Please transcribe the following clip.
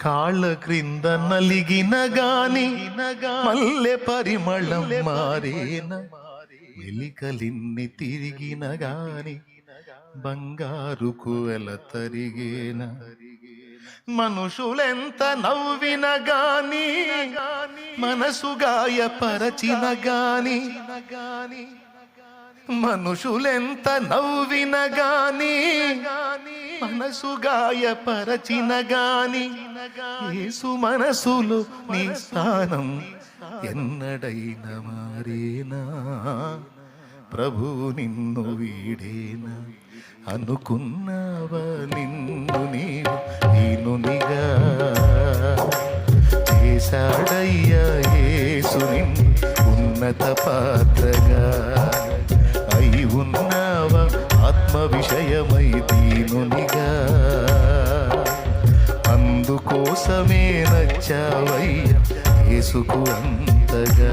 కాళ్ళ క్రింద నలిగిన గాని మల్లె పరిమళం మారేన. వెలికలిన్ని తిరిగిన గాని బంగారు కువెల తరిగేన. మనుషులెంత నవ్విన గాని మనసు గాయపరచిన గాని మనుషులెంత నవ్విన గాని మనసు గాయపరచిన గాని యేసు మనసులు నీ స్థానం ఎన్నడైన మారేనా? ప్రభు నిన్ను వీడేనా? అనుకున్నావా నిన్ను నీవు? దీనునిగా చేశాడయ్యా యేసు నిన్ను ఉన్నత పాత్రగా. దీనునిగా అందుకోసమే నచ్చావయ్యా యేసుకు అంతగా